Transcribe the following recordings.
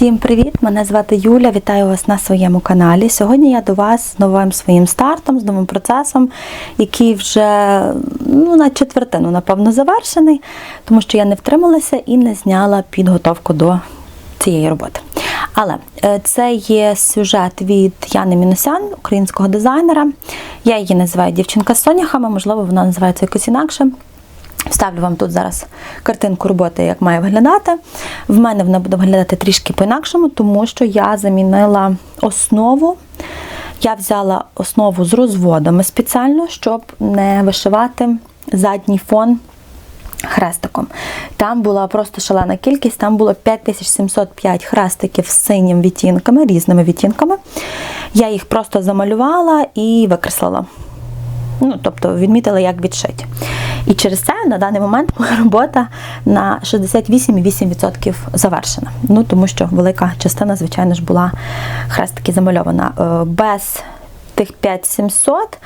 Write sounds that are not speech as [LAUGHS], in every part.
Всім привіт! Мене звати Юля. Вітаю вас на своєму каналі. Сьогодні я до вас з новим своїм стартом, з новим процесом, який вже ну, на четвертину, напевно, завершений, тому що я не втрималася і не зняла підготовку до цієї роботи. Але е, це є сюжет від Яни Міносян, українського дизайнера. Я її називаю дівчинка з соняхами, можливо, вона називається якось інакше. Вставлю вам тут зараз картинку роботи, як має виглядати. В мене вона буде виглядати трішки по-інакшому, тому що я замінила основу. Я взяла основу з розводами спеціально, щоб не вишивати задній фон хрестиком. Там була просто шалена кількість, там було 5705 хрестиків з синім відтінками, різними відтінками. Я їх просто замалювала і викреслила. Ну, тобто відмітила, як відшить. І через це на даний момент моя робота на 68,8% завершена. Ну, тому що велика частина, звичайно ж, була хрестики замальована. Е, Без тих 5700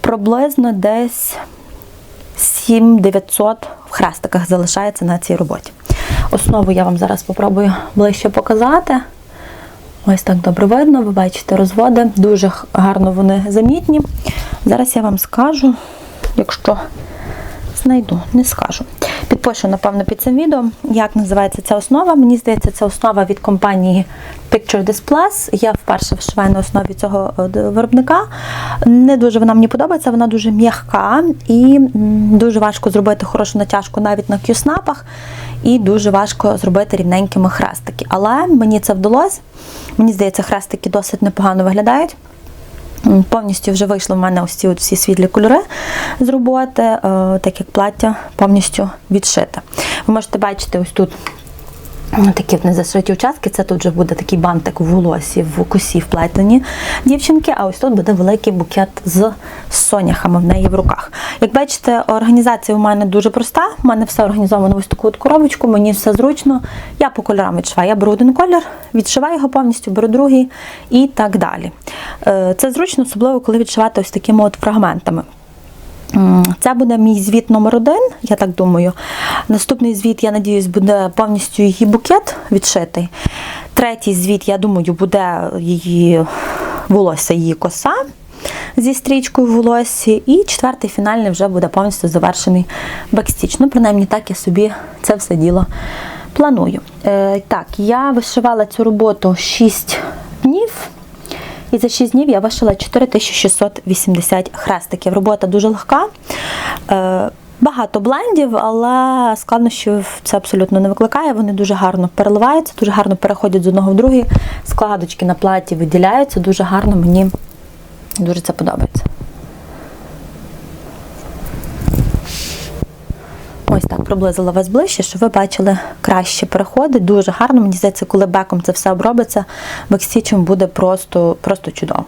приблизно десь 7900 в хрестиках залишається на цій роботі. Основу я вам зараз спробую ближче показати. Ось так добре видно, ви бачите розводи, дуже гарно вони замітні. Зараз я вам скажу, якщо знайду, не скажу. Підпишу, напевно, під цим відео, як називається ця основа. Мені здається, це основа від компанії Picture Displays. Я вперше вишиваю на основі цього е, виробника. Не дуже вона мені подобається, вона дуже м'яка і дуже важко зробити хорошу натяжку навіть на кюснапах. І дуже важко зробити рівненькими хрестики. Але мені це вдалося. Мені здається, хрестики досить непогано виглядають. Повністю вже вийшли в мене ось ці всі світлі кольори з роботи, е, так як плаття повністю відшите. Ви можете бачити ось тут такі незашиті участки, це тут вже буде такий бантик в волосі, в косі вплетені дівчинки, а ось тут буде великий букет з соняхами в неї в руках. Як бачите, організація у мене дуже проста, у мене все організовано в ось таку от коробочку, мені все зручно. Я по кольорам відшиваю. Я беру один колір, відшиваю його повністю, беру другий і так далі. Е, Це зручно, особливо коли відшивати ось такими от фрагментами. Це буде мій звіт номер один, я так думаю. Наступний звіт, я надіюсь, буде повністю її букет відшитий. Третій звіт, я думаю, буде її волосся, її коса зі стрічкою в волоссі. І четвертий фінальний вже буде повністю завершений бекстіч. Ну, принаймні, так я собі це все діло планую. Е, Так, я вишивала цю роботу 6 днів. І за 6 днів я вишила 4680 хрестиків. Робота дуже легка. Е, Багато блендів, але складнощів це абсолютно не викликає. Вони дуже гарно переливаються, дуже гарно переходять з одного в другий. Складочки на платі виділяються, дуже гарно, мені дуже це подобається. Ось так приблизила вас ближче, щоб ви бачили кращі переходи. Дуже гарно. Мені здається, коли беком це все обробиться, бекстічем буде просто, просто чудово.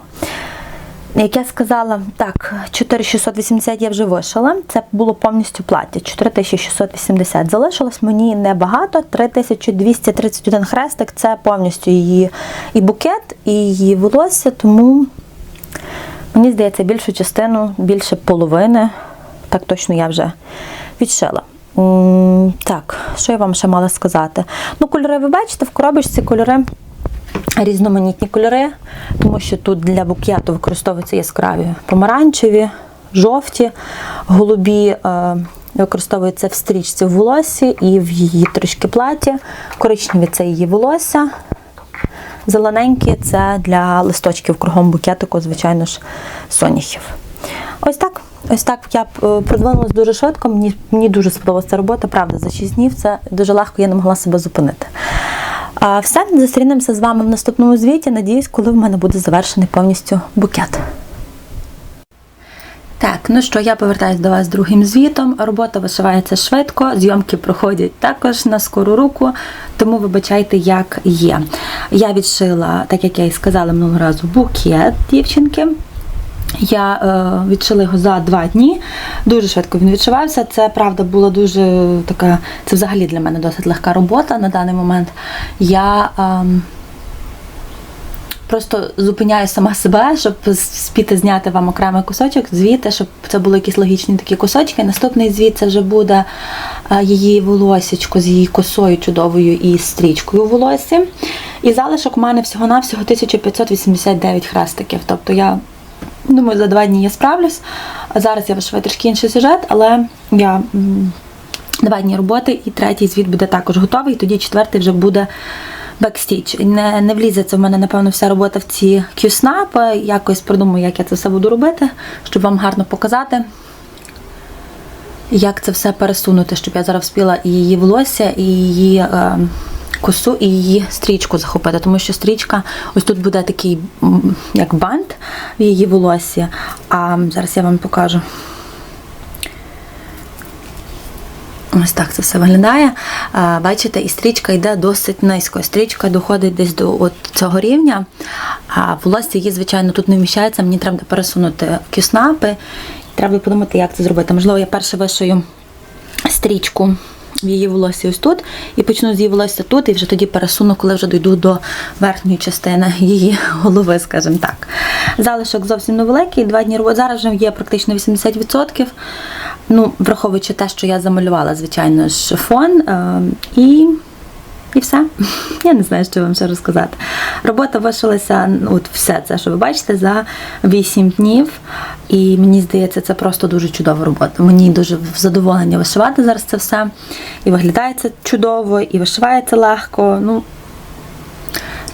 Як я сказала, так, 4680 я вже вишила. Це було повністю плаття. 4680 залишилось мені небагато. 3231 хрестик це повністю її і букет, і її волосся, тому мені здається, більшу частину, більше половини, так точно я вже відшила. Так, що я вам ще мала сказати? Ну, кольори ви бачите, в коробочці кольори різноманітні кольори, тому що тут для букету використовуються яскраві помаранчеві, жовті, голубі е, використовуються в стрічці в волосі і в її трішки платі. Коричневі це її волосся. Зелененькі це для листочків кругом букетику, звичайно ж, соняхів. Ось так. Ось так я е, продвинулася дуже швидко. Мені, мені дуже сподобалася ця робота, правда, за 6 днів це дуже легко, я не могла себе зупинити. Все, зустрінемося з вами в наступному звіті. Надіюсь, коли в мене буде завершений повністю букет. Так, ну що, я повертаюся до вас другим звітом. Робота вишивається швидко, зйомки проходять також на скору руку, тому вибачайте, як є. Я відшила, так як я і сказала минулого разу, букет дівчинки. Я е, відшила його за два дні. Дуже швидко він відшивався. Це правда була дуже така. Це взагалі для мене досить легка робота на даний момент. Я е, просто зупиняю сама себе, щоб спіти зняти вам окремий кусочок, звіти, щоб це були якісь логічні такі кусочки. Наступний звіт це вже буде е, її волосечко з її косою чудовою і стрічкою в волосі. І залишок у мене всього-навсього 1589 хрестиків. Тобто я думаю, за два дні я справлюсь. Зараз я вишиваю трішки інший сюжет, але я два дні роботи, і третій звіт буде також готовий, тоді четвертий вже буде бекстіч. Не, не влізеться в мене, напевно, вся робота в ці кюснапи. Якось придумаю, як я це все буду робити, щоб вам гарно показати. Як це все пересунути, щоб я зараз вспіла і її волосся, і її е, косу, і її стрічку захопити. Тому що стрічка, ось тут буде такий як бант в її волоссі. А зараз я вам покажу. Ось так це все виглядає. Бачите, і стрічка йде досить низько. Стрічка доходить десь до от цього рівня. А волосся її, звичайно, тут не вміщається. Мені треба пересунути кюснапи. Треба подумати, як це зробити. Можливо, я перше вишию стрічку в її волосі ось тут, і почну з її волосся тут, і вже тоді пересуну, коли вже дійду до верхньої частини її голови, скажімо так. Залишок зовсім невеликий, два дні роботи. Зараз вже є практично 80%. Ну, враховуючи те, що я замалювала, звичайно ж, фон. Е, і і все. [LAUGHS] Я не знаю, що вам ще розказати. Робота вишилася, ну, от все це, що ви бачите, за 8 днів. І мені здається, це просто дуже чудова робота. Мені дуже задоволення вишивати зараз це все. І виглядає це чудово, і вишивається легко. Ну,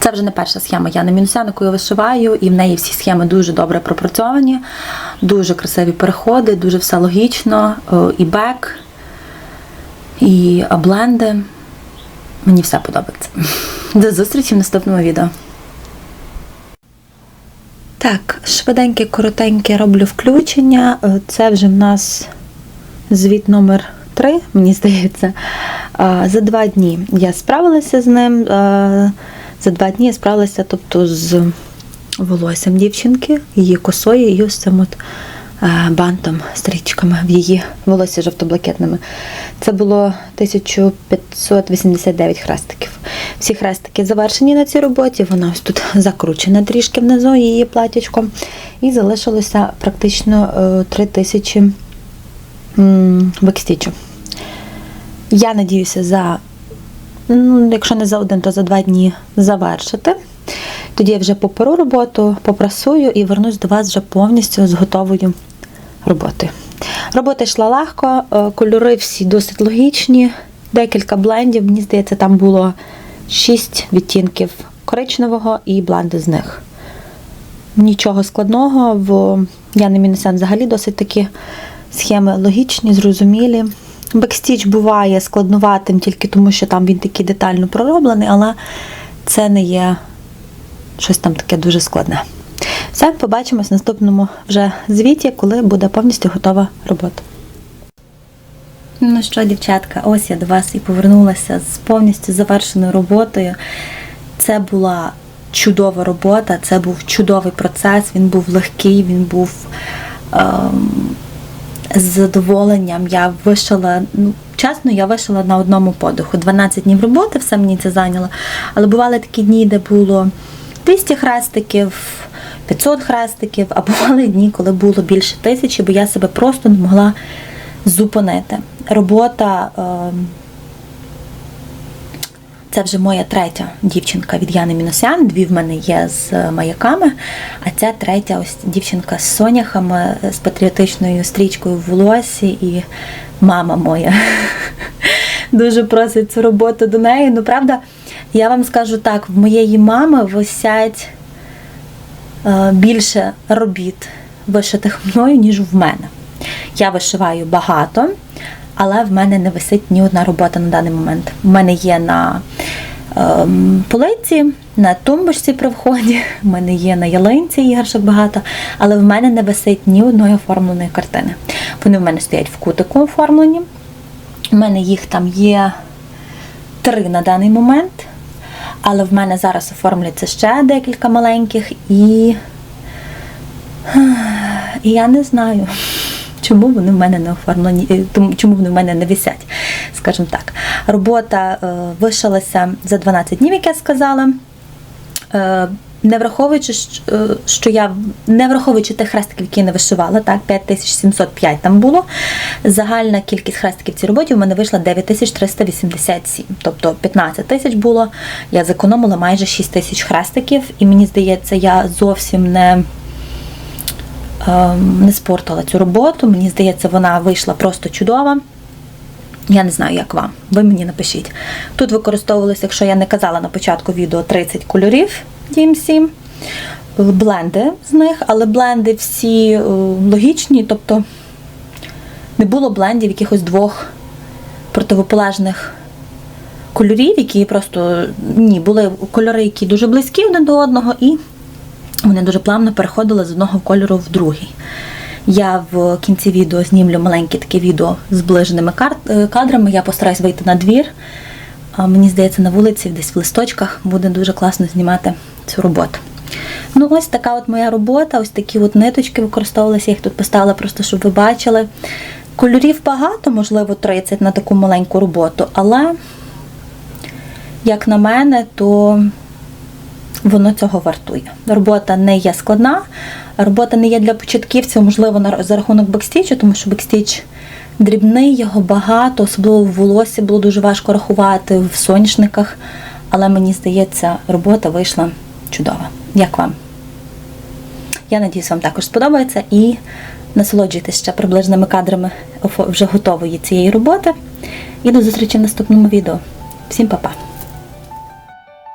це вже не перша схема Яни Мінусян, яку я вишиваю, і в неї всі схеми дуже добре пропрацьовані, дуже красиві переходи, дуже все логічно, і бек, і бленди. Мені все подобається. [LAUGHS] До зустрічі в наступному відео. Так, швиденьке, коротеньке роблю включення. Е, Це вже в нас звіт номер 3, мені здається. Е, За два дні я справилася з ним. Е, За два дні я справилася тобто, з волоссям дівчинки, її косою і ось цим от е, бантом, стрічками в її волосся жовто-блакитними. Це було 1589 хрестиків. Всі хрестики завершені на цій роботі. Вона ось тут закручена трішки внизу її платячком. І залишилося практично е, 3000 м, бекстічу. Я надіюся, за, ну, якщо не за один, то за два дні завершити. Тоді я вже поперу роботу, попрасую і вернусь до вас вже повністю з готовою роботою. Робота йшла легко, е, кольори всі досить логічні, декілька блендів. Мені здається, там було 6 відтінків коричневого і бленди з них. Нічого складного, в Яни Мінесян взагалі досить такі схеми логічні, зрозумілі. Бекстіч буває складнуватим тільки тому, що там він такий детально пророблений, але це не є щось там таке дуже складне. Все, побачимось в наступному вже звіті, коли буде повністю готова робота. Ну що, дівчатка, ось я до вас і повернулася з повністю завершеною роботою. Це була чудова робота, це був чудовий процес, він був легкий, він був ем, з задоволенням. Я вишила, ну, чесно, я вишила на одному подиху. 12 днів роботи, все мені це зайняло. Але бували такі дні, де було 200 хрестиків, 500 хрестиків, а бували дні, коли було більше тисячі, бо я себе просто не могла зупинити. Робота. ем, це вже моя третя дівчинка від Яни Міносян. Дві в мене є з маяками, а ця третя ось дівчинка з соняхами, з патріотичною стрічкою в волосі і мама моя [LAUGHS] дуже просить цю роботу до неї. Ну, правда, я вам скажу так: в моєї мами висять е, більше робіт вишитих мною, ніж в мене. Я вишиваю багато, але в мене не висить ні одна робота на даний момент. У мене є на ем, полиці, на тумбочці при вході, в мене є на ялинці іграшок багато, але в мене не висить ні одної оформленої картини. Вони в мене стоять в кутику оформлені. У мене їх там є три на даний момент, але в мене зараз оформляться ще декілька маленьких і. І я не знаю, чому вони в мене не оформлені, е, чому вони в мене не висять, скажімо так. Робота е, вишилася за 12 днів, як я сказала. Е, не враховуючи, що, я не враховуючи тих хрестиків, які я не вишивала, так, 5705 там було. Загальна кількість хрестиків в цій роботі у мене вийшла 9387. Тобто 15 тисяч було. Я зекономила майже 6 тисяч хрестиків, і мені здається, я зовсім не. Ем, Не спортила цю роботу. Мені здається, вона вийшла просто чудова. Я не знаю, як вам. Ви мені напишіть. Тут використовувалося, якщо я не казала на початку відео, 30 кольорів DMC, бленди з них, але бленди всі е, логічні, тобто не було блендів якихось двох противополежних кольорів, які просто ні, були кольори, які дуже близькі один до одного, і вони дуже плавно переходили з одного кольору в другий. Я в кінці відео знімлю маленьке таке відео з зближеними е, кадрами. Я постараюсь вийти на двір. Мені здається, на вулиці, десь в листочках, буде дуже класно знімати цю роботу. Ну, ось така от моя робота, ось такі от ниточки використовувалися, я їх тут поставила просто, щоб ви бачили. Кольорів багато, можливо, 30 на таку маленьку роботу, але, як на мене, то воно цього вартує. Робота не є складна, робота не є для початківців, можливо, за рахунок бекстічу, тому що бекстіч дрібний, його багато, особливо в волосі було дуже важко рахувати в соняшниках. Але мені здається, робота вийшла чудова. Як вам? Я надіюсь, вам також сподобається і насолоджуйтесь ще приближеними кадрами вже готової цієї роботи. І до зустрічі в наступному відео. Всім па-па!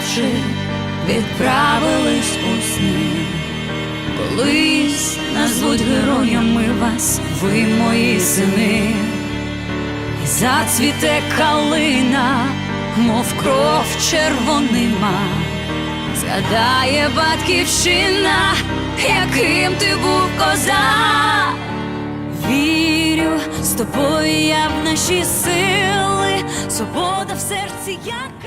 Поклавши, відправились у сни. Колись назвуть героями вас, ви мої сини, і зацвіте калина, мов кров червонима, згадає батьківщина, яким ти був козак. Вірю, з тобою я в наші сили, свобода в серці, як.